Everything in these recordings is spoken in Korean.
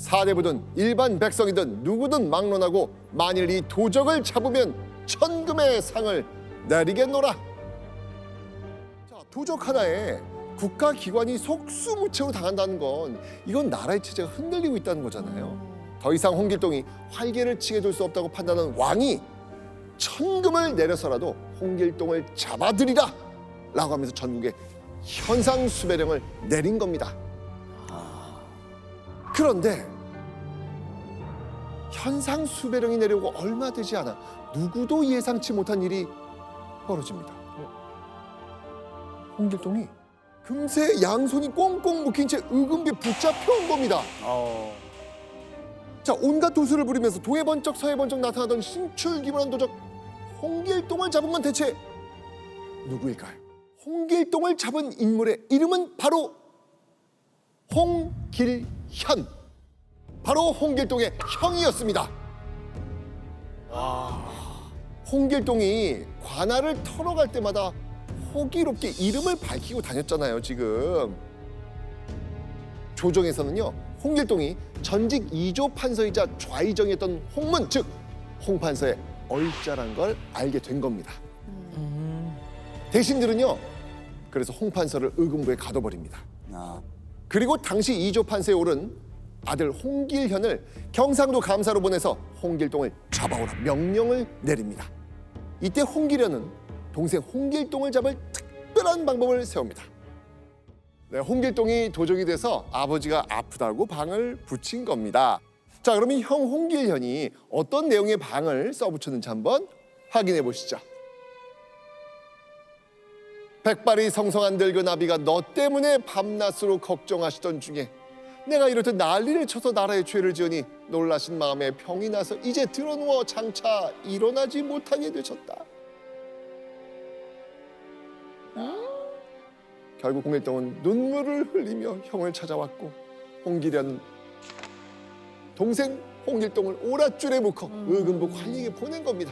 사대부든 일반 백성이든 누구든 막론하고 만일 이 도적을 잡으면 천금의 상을 내리겠노라. 자, 도적 하나에 국가 기관이 속수무책으로 당한다는 건 이건 나라의 체제가 흔들리고 있다는 거잖아요. 더 이상 홍길동이 활개를 치게 둘 수 없다고 판단한 왕이 천금을 내려서라도 홍길동을 잡아들이라 라고 하면서 전국에 현상 수배령을 내린 겁니다. 그런데 현상 수배령이 내려오고 얼마 되지 않아 누구도 예상치 못한 일이 벌어집니다. 홍길동이 금세 양손이 꽁꽁 묶인 채 의금부에 붙잡혀 온 겁니다. 어. 자 온갖 도수를 부리면서 동해 번쩍 서해 번쩍 나타나던 신출기문한 도적 홍길동을 잡은 건 대체 누구일까요? 홍길동을 잡은 인물의 이름은 바로 홍길현. 바로 홍길동의 형이었습니다. 홍길동이 관할을 털어갈 때마다 호기롭게 이름을 밝히고 다녔잖아요, 지금. 조정에서는요, 홍길동이 전직 이조 판서이자 좌의정이었던 홍문, 즉 홍판서의 얼자란 걸 알게 된 겁니다. 대신들은요, 그래서 홍판서를 의금부에 가둬버립니다. 아. 그리고 당시 이조 판서에 오른 아들 홍길현을 경상도 감사로 보내서 홍길동을 잡아오라 명령을 내립니다. 이때 홍길현은 동생 홍길동을 잡을 특별한 방법을 세웁니다. 네, 홍길동이 도적이 돼서 아버지가 아프다고 방을 붙인 겁니다. 자, 그러면 형 홍길현이 어떤 내용의 방을 써붙였는지 한번 확인해 보시죠. 백발이 성성한 늙은 아비가 너 때문에 밤낮으로 걱정하시던 중에 내가 이렇듯 난리를 쳐서 나라의 죄를 지으니 놀라신 마음에 병이 나서 이제 드러누워 장차 일어나지 못하게 되셨다. 결국 홍길동은 눈물을 흘리며 형을 찾아왔고 홍길현 동생 홍길동을 오랏줄에 묶어 의금부 관리에 보낸 겁니다.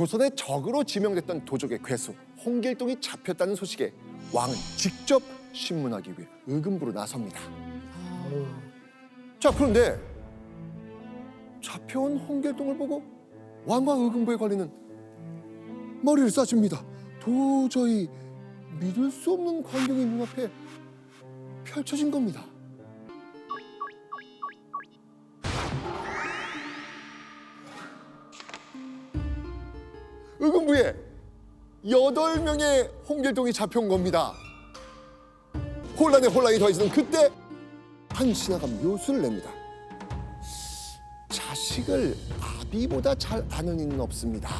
조선의 적으로 지명됐던 도적의 괴수 홍길동이 잡혔다는 소식에 왕은 직접 신문하기 위해 의금부로 나섭니다. 자 그런데 잡혀온 홍길동을 보고 왕과 의금부의 관리는 머리를 싸줍니다. 도저히 믿을 수 없는 광경이 눈앞에 펼쳐진 겁니다. 의금부에 여덟 명의 홍길동이 잡혀온 겁니다. 혼란에 혼란이 더해지는 그때 한 신하가 묘수를 냅니다. 자식을 아비보다 잘 아는 이는 없습니다.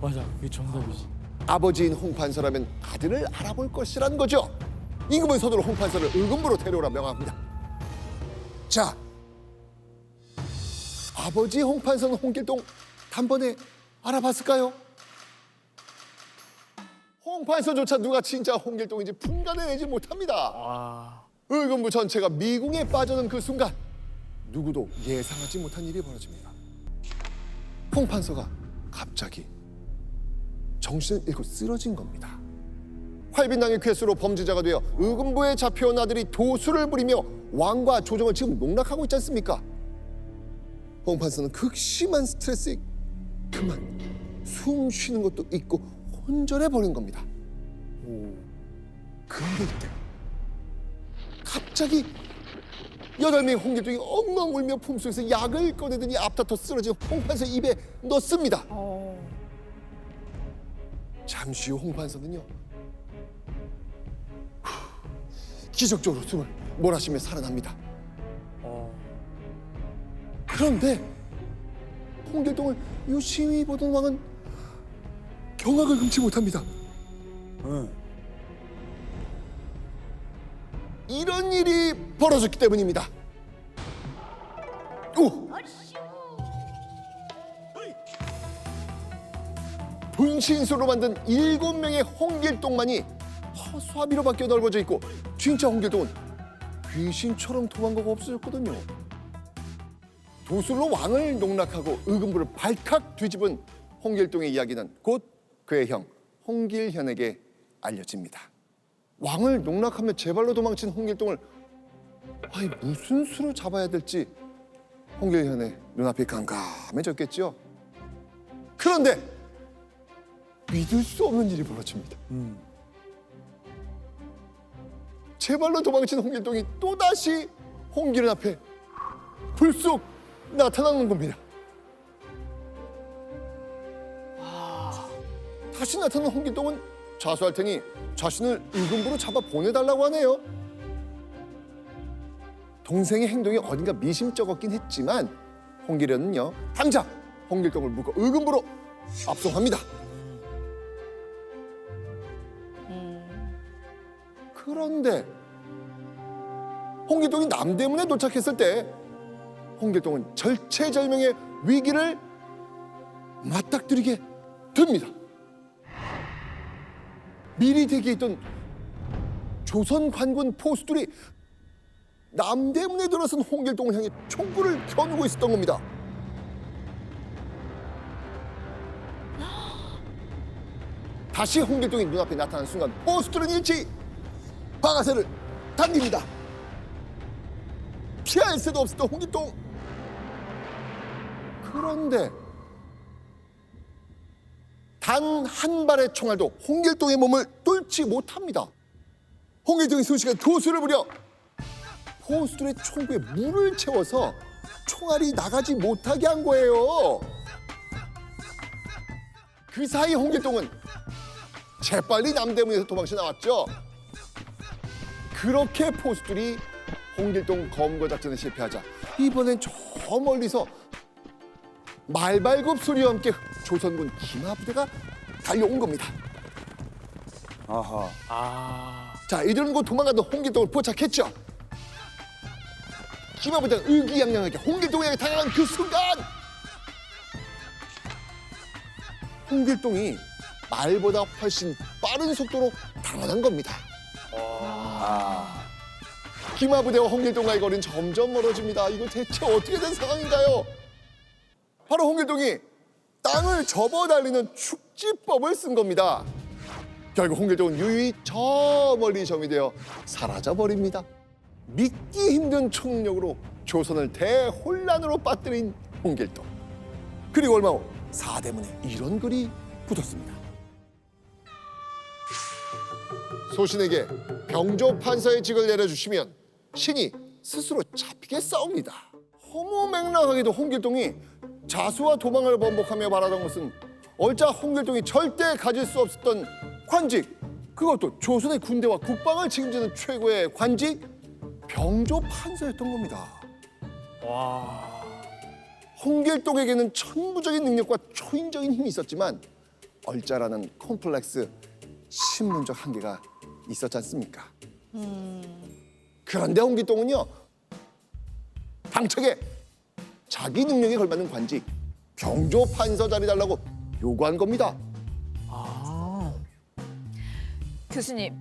맞아, 그게 정답이지. 아버지인 홍판서라면 아들을 알아볼 것이란 거죠. 임금은 서둘러 홍판서를 의금부로 데려오라 명합니다. 자, 아버지 홍판서는 홍길동 단번에 알아봤을까요? 홍판서조차 누가 진짜 홍길동인지 분간해내지 못합니다. 아, 의금부 전체가 미궁에 빠져든 그 순간 누구도 예상하지 못한 일이 벌어집니다. 홍판서가 갑자기 정신을 잃고 쓰러진 겁니다. 활빈당의 괴수로 범죄자가 되어 의금부에 잡혀온 아들이 도수를 부리며 왕과 조정을 지금 농락하고 있지 않습니까? 홍판서는 극심한 스트레스에 그만 숨 쉬는 것도 잊고 혼절해 버린 겁니다. 그런데 이때 갑자기 여덟 명의 홍길동이 엉엉 울며 품속에서 약을 꺼내더니 앞다퉈 쓰러진 홍판서 입에 넣습니다. 잠시 후 홍판서는요 후, 기적적으로 숨을 몰아쉬며 살아납니다. 어, 그런데 홍길동을 유심히 보던 왕은 경악을 금치 못합니다. 응. 이런 일이 벌어졌기 때문입니다. 오! 분신술로 만든 일곱 명의 홍길동만이 허수아비로 밖에 넓어져 있고 진짜 홍길동은 귀신처럼 도망가고 없어졌거든요. 도술로 왕을 농락하고 의금부를 발칵 뒤집은 홍길동의 이야기는 곧 그의 형 홍길현에게 알려집니다. 왕을 농락하며 제발로 도망친 홍길동을 아니 무슨 수로 잡아야 될지 홍길현의 눈앞이 깜깜해졌겠죠. 그런데 믿을 수 없는 일이 벌어집니다. 제발로 도망친 홍길동이 또다시 홍길은 앞에 불쑥 나타나는 겁니다. 다시 나타난 홍길동은 자수할 테니 자신을 의금부로 잡아 보내달라고 하네요. 동생의 행동이 어딘가 미심쩍었긴 했지만 홍길현은요 당장 홍길동을 묶어 의금부로 압송합니다. 그런데 홍길동이 남대문에 도착했을 때 홍길동은 절체절명의 위기를 맞닥뜨리게 됩니다. 미리 대기에 있던 조선 관군 포수들이 남대문에 들어선 홍길동을 향해 총구를 겨누고 있었던 겁니다. 다시 홍길동이 눈앞에 나타난 순간 포수들은 일치 방아쇠를 당깁니다. 피할 새도 없었던 홍길동. 그런데 단 한 발의 총알도 홍길동의 몸을 뚫지 못합니다. 홍길동이 순식간 도수를 부려 포수들의 총구에 물을 채워서 총알이 나가지 못하게 한 거예요. 그 사이 홍길동은 재빨리 남대문에서 도망쳐 나왔죠. 그렇게 포수들이 홍길동 검거 작전에 실패하자 이번엔 저 멀리서 말발굽 소리와 함께 조선군 기마 부대가 달려온 겁니다. 아하. 아. 자 이들은 곧 도망가던 홍길동을 포착했죠. 기마 부대가 의기양양하게 홍길동에게 다가간 그 순간 홍길동이 말보다 훨씬 빠른 속도로 달아난 겁니다. 아. 기마 부대와 홍길동과의 거리는 점점 멀어집니다. 이거 대체 어떻게 된 상황인가요? 바로 홍길동이 땅을 접어 달리는 축지법을 쓴 겁니다. 결국 홍길동은 유유히 저 멀리 점이 되어 사라져 버립니다. 믿기 힘든 초능력으로 조선을 대혼란으로 빠뜨린 홍길동. 그리고 얼마 후 사대문에 이런 글이 붙었습니다. 소신에게 병조 판사의 직을 내려주시면 신이 스스로 잡히겠사옵니다. 허무맹랑하게도 홍길동이 자수와 도망을 번복하며 바라던 것은 얼짜 홍길동이 절대 가질 수 없었던 관직 그것도 조선의 군대와 국방을 책임지는 최고의 관직 병조 판사였던 겁니다. 와. 홍길동에게는 천부적인 능력과 초인적인 힘이 있었지만 얼짜라는 콤플렉스 신문적 한계가 있었지 않습니까? 그런데 홍길동은요 당차게 자기 능력에 걸맞는 관직 병조 판서 자리 달라고 요구한 겁니다. 아. 교수님,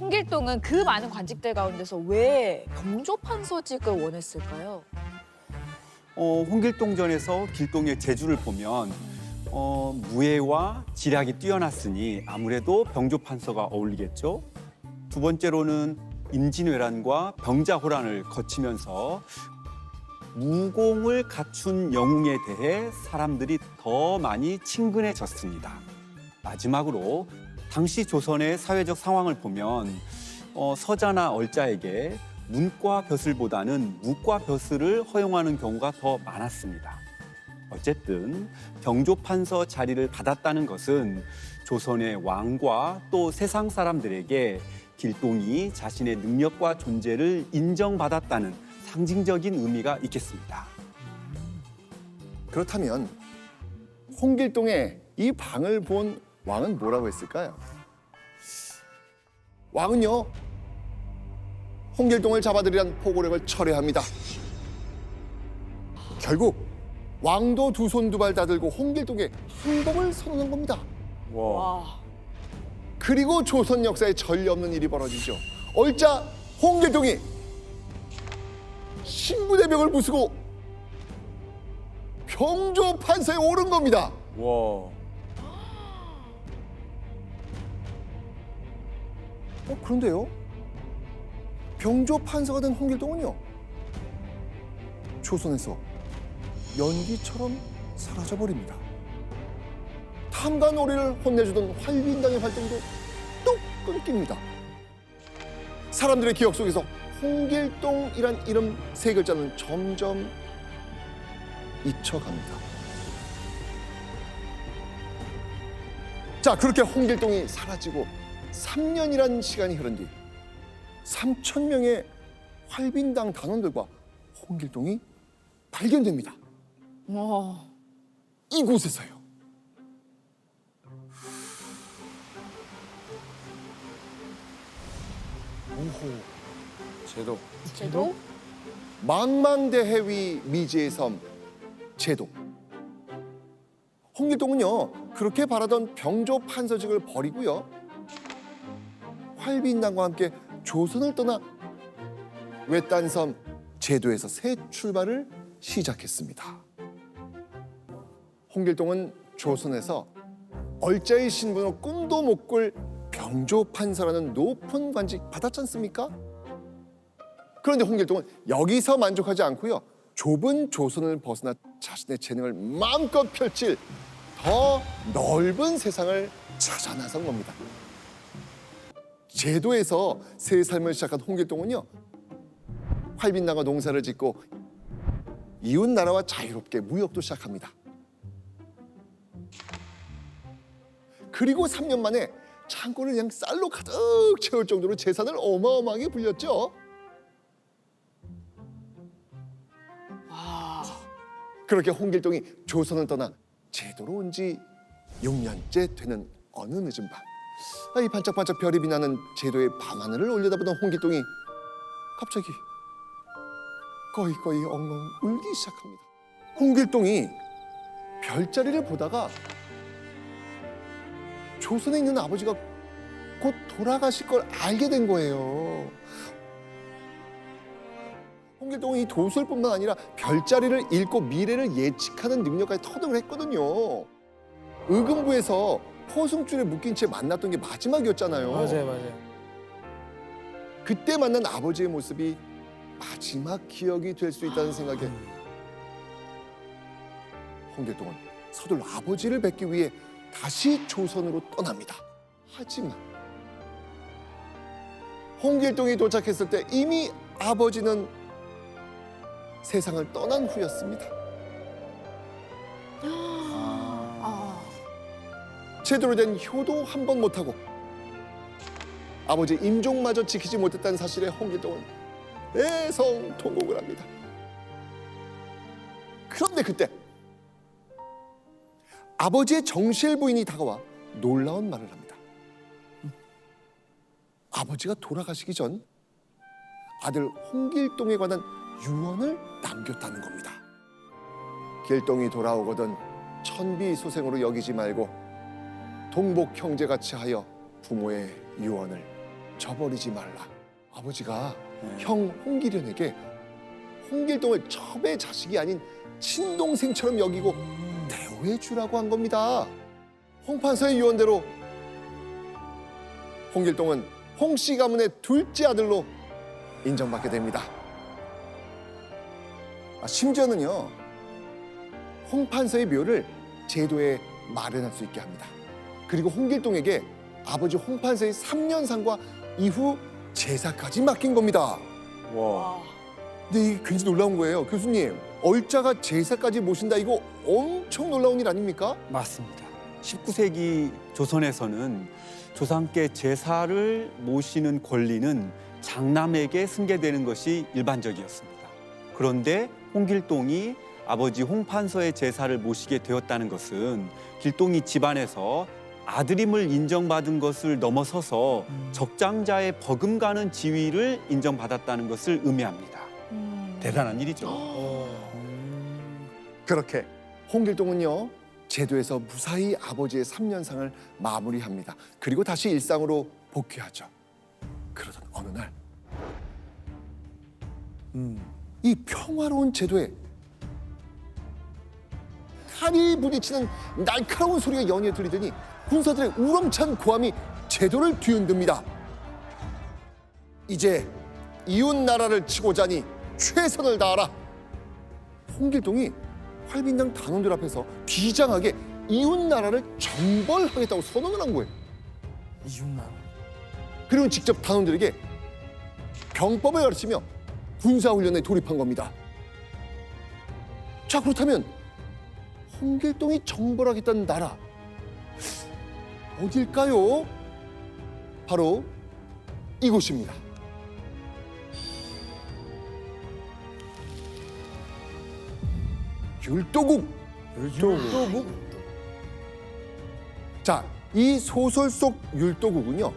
홍길동은 그 많은 관직들 가운데서 왜 병조 판서직을 원했을까요? 어, 홍길동전에서 길동의 재주를 보면 어, 무예와 지략이 뛰어났으니 아무래도 병조 판서가 어울리겠죠. 두 번째로는 임진왜란과 병자호란을 거치면서 무공을 갖춘 영웅에 대해 사람들이 더 많이 친근해졌습니다. 마지막으로 당시 조선의 사회적 상황을 보면 어, 서자나 얼자에게 문과 벼슬보다는 무과 벼슬을 허용하는 경우가 더 많았습니다. 어쨌든 병조판서 자리를 받았다는 것은 조선의 왕과 또 세상 사람들에게 길동이 자신의 능력과 존재를 인정받았다는 상징적인 의미가 있겠습니다. 그렇다면 홍길동의 이 방을 본 왕은 뭐라고 했을까요? 왕은요 홍길동을 잡아들이란 포고력을 철회합니다. 결국 왕도 두 손 두 발 다 들고 홍길동의 항복을 선언한 겁니다. 와. 와, 그리고 조선 역사에 전례 없는 일이 벌어지죠. 얼자 홍길동이 신부대벽을 부수고 병조 판서에 오른 겁니다. 와. 어, 그런데요. 병조 판서가 된 홍길동은요. 조선에서 연기처럼 사라져 버립니다. 탐관 오리를 혼내주던 활빈당의 활동도 뚝 끊깁니다. 사람들의 기억 속에서 홍길동이란 이름 세 글자는 점점 잊혀갑니다. 자, 그렇게 홍길동이 사라지고 3년이란 시간이 흐른 뒤 3천 명의 활빈당 단원들과 홍길동이 발견됩니다. 와. 이곳에서요. 오호. 제도. 제도? 망망대해 위 미지의 섬 제도. 홍길동은요 그렇게 바라던 병조 판서직을 버리고요 활빈당과 함께 조선을 떠나 외딴 섬 제도에서 새 출발을 시작했습니다. 홍길동은 조선에서 얼자의 신분으로 꿈도 못 꿀 병조 판서라는 높은 관직 받았지 않습니까? 그런데 홍길동은 여기서 만족하지 않고요. 좁은 조선을 벗어나 자신의 재능을 마음껏 펼칠 더 넓은 세상을 찾아 나선 겁니다. 제도에서 새 삶을 시작한 홍길동은요. 활빈당과 농사를 짓고 이웃 나라와 자유롭게 무역도 시작합니다. 그리고 3년 만에 창고를 그냥 쌀로 가득 채울 정도로 재산을 어마어마하게 불렸죠. 그렇게 홍길동이 조선을 떠나 제도로 온 지 6년째 되는 어느 늦은 밤. 아, 이 반짝반짝 별이 빛나는 제도의 밤하늘을 올려다보던 홍길동이 갑자기 거의 엉엉 울기 시작합니다. 홍길동이 별자리를 보다가 조선에 있는 아버지가 곧 돌아가실 걸 알게 된 거예요. 홍길동은 이 도술뿐만 아니라 별자리를 읽고 미래를 예측하는 능력까지 터득을 했거든요. 의금부에서 포승줄에 묶인 채 만났던 게 마지막이었잖아요. 맞아요, 맞아요. 그때 만난 아버지의 모습이 마지막 기억이 될 수 있다는 생각에 홍길동은 서둘러 아버지를 뵙기 위해 다시 조선으로 떠납니다. 하지만 홍길동이 도착했을 때 이미 아버지는 세상을 떠난 후였습니다. 아. 제대로 된 효도 한 번 못하고 아버지 임종마저 지키지 못했다는 사실에 홍길동은 대성통곡을 합니다. 그런데 그때 아버지의 정실 부인이 다가와 놀라운 말을 합니다. 아버지가 돌아가시기 전 아들 홍길동에 관한 유언을 남겼다는 겁니다. 길동이 돌아오거든 천비소생으로 여기지 말고 동복 형제같이 하여 부모의 유언을 저버리지 말라. 아버지가 형 홍길현에게 홍길동을 첩의 자식이 아닌 친동생처럼 여기고 대우해 주라고 한 겁니다. 홍판서의 유언대로 홍길동은 홍씨 가문의 둘째 아들로 인정받게 됩니다. 아, 심지어는요 홍판서의 묘를 제도에 마련할 수 있게 합니다. 그리고 홍길동에게 아버지 홍판서의 3년상과 이후 제사까지 맡긴 겁니다. 와. 와. 근데 이게 굉장히 놀라운 거예요. 교수님, 얼자가 제사까지 모신다 이거 엄청 놀라운 일 아닙니까? 맞습니다. 19세기 조선에서는 조상께 제사를 모시는 권리는 장남에게 승계되는 것이 일반적이었습니다. 그런데 홍길동이 아버지 홍판서의 제사를 모시게 되었다는 것은 길동이 집안에서 아들임을 인정받은 것을 넘어서서 적장자의 버금가는 지위를 인정받았다는 것을 의미합니다. 음. 대단한 일이죠. 어. 그렇게 홍길동은요 제도에서 무사히 아버지의 3년상을 마무리합니다. 그리고 다시 일상으로 복귀하죠. 그러던 어느 날, 음. 이 평화로운 제도에 칼이 부딪히는 날카로운 소리가 연이어 들리더니 군사들의 우렁찬 고함이 제도를 뒤흔듭니다. 이제 이웃 나라를 치고자니 최선을 다하라. 홍길동이 활빈당 단원들 앞에서 비장하게 이웃 나라를 정벌하겠다고 선언을 한 거예요. 이웃나. 그리고 직접 단원들에게 병법을 가르치며 군사훈련에 돌입한 겁니다. 자 그렇다면 홍길동이 정벌하겠다는 나라 어딜까요? 바로 이곳입니다. 율도국. 율도국. 자, 이 소설 속 율도국은요.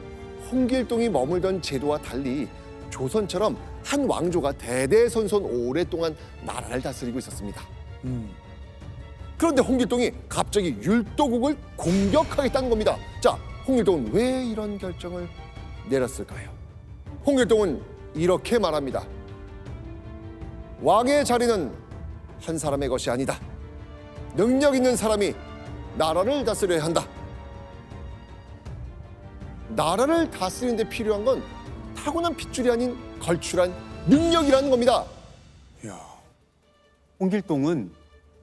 홍길동이 머물던 제도와 달리 조선처럼 한 왕조가 대대손손 오랫동안 나라를 다스리고 있었습니다. 음. 그런데 홍길동이 갑자기 율도국을 공격하겠다는 겁니다. 자, 홍길동은 왜 이런 결정을 내렸을까요? 홍길동은 이렇게 말합니다. 왕의 자리는 한 사람의 것이 아니다. 능력 있는 사람이 나라를 다스려야 한다. 나라를 다스리는 데 필요한 건 타고난 핏줄이 아닌 걸출한 능력이라는 겁니다. 야. 홍길동은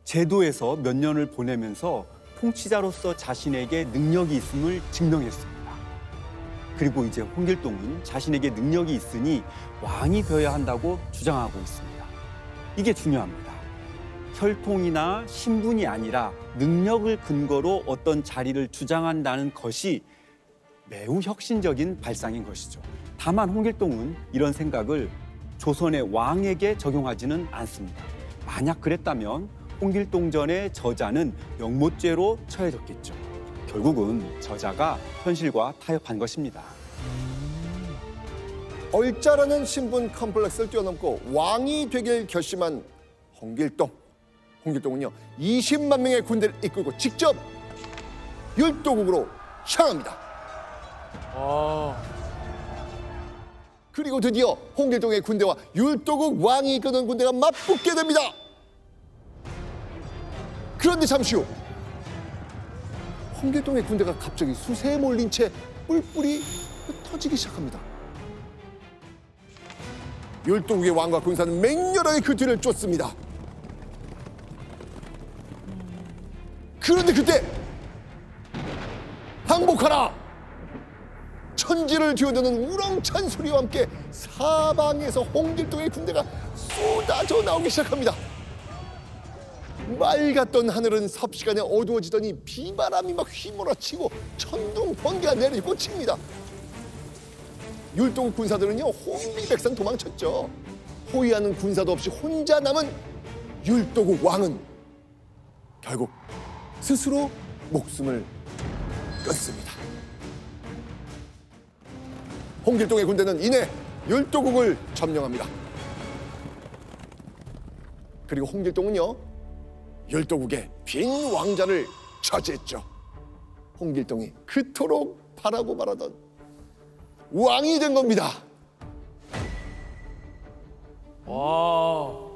제도에서 몇 년을 보내면서 통치자로서 자신에게 능력이 있음을 증명했습니다. 그리고 이제 홍길동은 자신에게 능력이 있으니 왕이 되어야 한다고 주장하고 있습니다. 이게 중요합니다. 혈통이나 신분이 아니라 능력을 근거로 어떤 자리를 주장한다는 것이 매우 혁신적인 발상인 것이죠. 다만 홍길동은 이런 생각을 조선의 왕에게 적용하지는 않습니다. 만약 그랬다면 홍길동전의 저자는 영모죄로 처해졌겠죠. 결국은 저자가 현실과 타협한 것입니다. 얼짜라는 신분 컴플렉스를 뛰어넘고 왕이 되길 결심한 홍길동. 홍길동은요 20만 명의 군대를 이끌고 직접 율도국으로 향합니다. 아. 그리고 드디어 홍길동의 군대와 율도국 왕이 이끄는 군대가 맞붙게 됩니다. 그런데 잠시 후 홍길동의 군대가 갑자기 수세에 몰린 채 뿔뿔이 터지기 시작합니다. 율도국의 왕과 군사는 맹렬하게 그 뒤를 쫓습니다. 그런데 그때 항복하라! 천지를 뒤흔드는 우렁찬 소리와 함께 사방에서 홍길동의 군대가 쏟아져 나오기 시작합니다. 맑았던 하늘은 섭시간에 어두워지더니 비바람이 막 휘몰아치고 천둥 번개가 내리고 꽂힙니다. 율동 군사들은요 혼비백산 도망쳤죠. 호위하는 군사도 없이 혼자 남은 율도국 왕은 결국 스스로 목숨을 끊습니다. 홍길동의 군대는 이내 율도국을 점령합니다. 그리고 홍길동은요 율도국의 빈 왕자를 차지했죠. 홍길동이 그토록 바라고 말하던 왕이 된 겁니다. 와.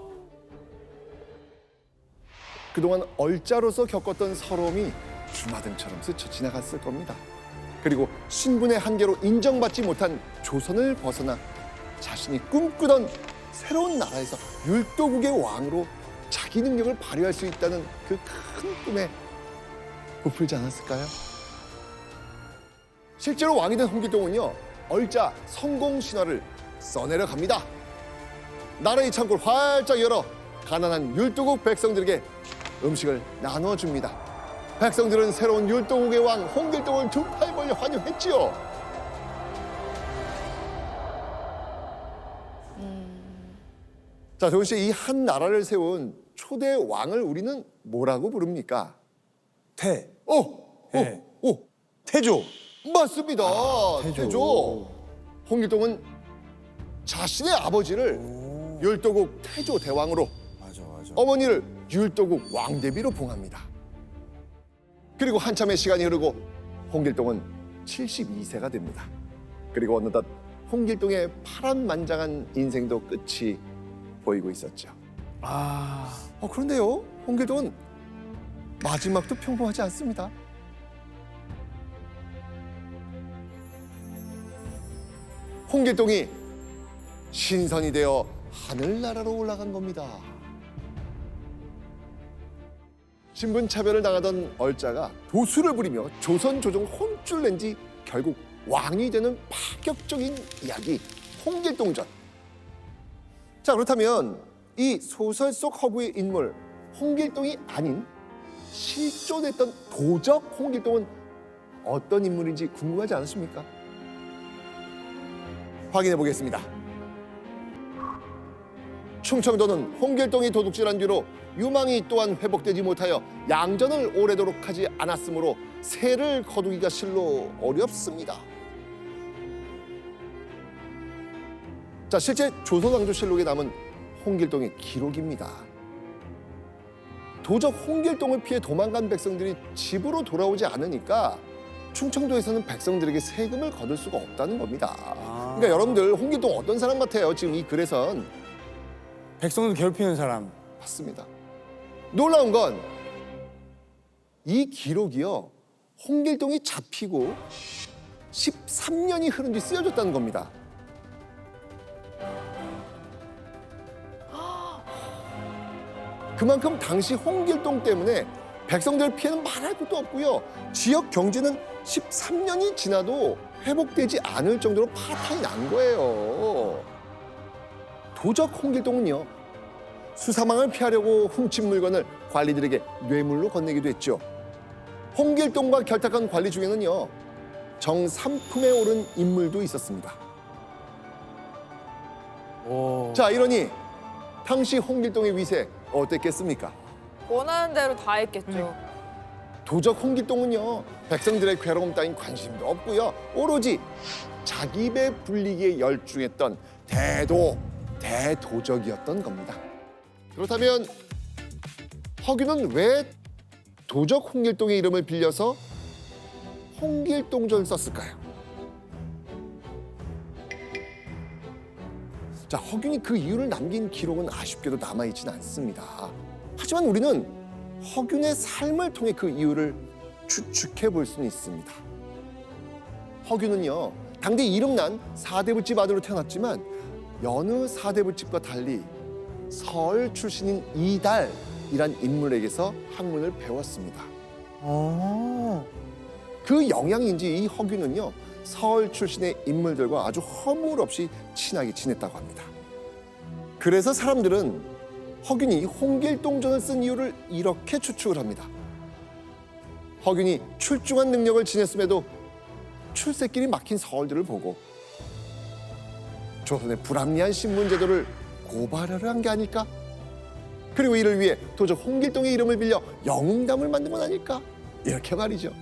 그동안 얼짜로서 겪었던 서러움이 주마등처럼 스쳐 지나갔을 겁니다. 그리고 신분의 한계로 인정받지 못한 조선을 벗어나 자신이 꿈꾸던 새로운 나라에서 율도국의 왕으로 자기 능력을 발휘할 수 있다는 그 큰 꿈에 부풀지 않았을까요? 실제로 왕이 된 홍길동은요 얼짜 성공 신화를 써내려 갑니다. 나라의 창고를 활짝 열어 가난한 율도국 백성들에게 음식을 나누어 줍니다. 백성들은 새로운 율도국의 왕 홍길동을 두 팔 벌려 환영했지요. 자, 조은 씨, 이 한 나라를 세운 초대 왕을 우리는 뭐라고 부릅니까? 태. 오, 오, 예. 오, 태조. 맞습니다. 태조. 태조. 홍길동은 자신의 아버지를 오. 율도국 태조 대왕으로 맞아 맞아. 어머니를 율도국 왕대비로 봉합니다. 그리고 한참의 시간이 흐르고 홍길동은 72세가 됩니다. 그리고 어느덧 홍길동의 파란만장한 인생도 끝이 보이고 있었죠. 아. 어, 그런데요, 홍길동은 마지막도 평범하지 않습니다. 홍길동이 신선이 되어 하늘나라로 올라간 겁니다. 신분 차별을 당하던 얼자가 도수를 부리며 조선 조정 혼쭐 낸 지 결국 왕이 되는 파격적인 이야기 홍길동전. 자 그렇다면 이 소설 속 허구의 인물 홍길동이 아닌 실존했던 도적 홍길동은 어떤 인물인지 궁금하지 않으십니까? 확인해 보겠습니다. 충청도는 홍길동이 도둑질한 뒤로 유망이 또한 회복되지 못하여 양전을 오래도록 하지 않았으므로 새를 거두기가 실로 어렵습니다. 자, 실제 조선왕조실록에 남은 홍길동의 기록입니다. 도적 홍길동을 피해 도망간 백성들이 집으로 돌아오지 않으니까 충청도에서는 백성들에게 세금을 거둘 수가 없다는 겁니다. 그러니까 여러분들 홍길동 어떤 사람 같아요? 지금 이 글에선 백성들 괴롭히는 사람. 맞습니다. 놀라운 건 이 기록이요. 홍길동이 잡히고 13년이 흐른 뒤 쓰여졌다는 겁니다. 그만큼 당시 홍길동 때문에 백성들 피해는 말할 것도 없고요. 지역 경제는 13년이 지나도 회복되지 않을 정도로 파탄이 난 거예요. 도적 홍길동은요. 수사망을 피하려고 훔친 물건을 관리들에게 뇌물로 건네기도 했죠. 홍길동과 결탁한 관리 중에는요. 정삼품에 오른 인물도 있었습니다. 오. 자, 이러니 당시 홍길동의 위세 어땠겠습니까? 원하는 대로 다 했겠죠. 도적 홍길동은요 백성들의 괴로움 따윈 관심도 없고요 오로지 자기 배 불리기에 열중했던 대도 대도적이었던 겁니다. 그렇다면 허균은 왜 도적 홍길동의 이름을 빌려서 홍길동전을 썼을까요? 자 허균이 그 이유를 남긴 기록은 아쉽게도 남아있지는 않습니다. 하지만 우리는 허균의 삶을 통해 그 이유를 추측해 볼 수는 있습니다. 허균은요, 당대 이름난 사대부집 아들로 태어났지만 여느 사대부집과 달리 서울 출신인 이달이란 인물에게서 학문을 배웠습니다. 어. 그 영향인지 이 허균은요, 서울 출신의 인물들과 아주 허물 없이 친하게 지냈다고 합니다. 그래서 사람들은 허균이 홍길동전을 쓴 이유를 이렇게 추측을 합니다. 허균이 출중한 능력을 지녔음에도 출세길이 막힌 서울들을 보고 조선의 불합리한 신문 제도를 고발하려 한 게 아닐까? 그리고 이를 위해 도적 홍길동의 이름을 빌려 영웅담을 만든 건 아닐까? 이렇게 말이죠.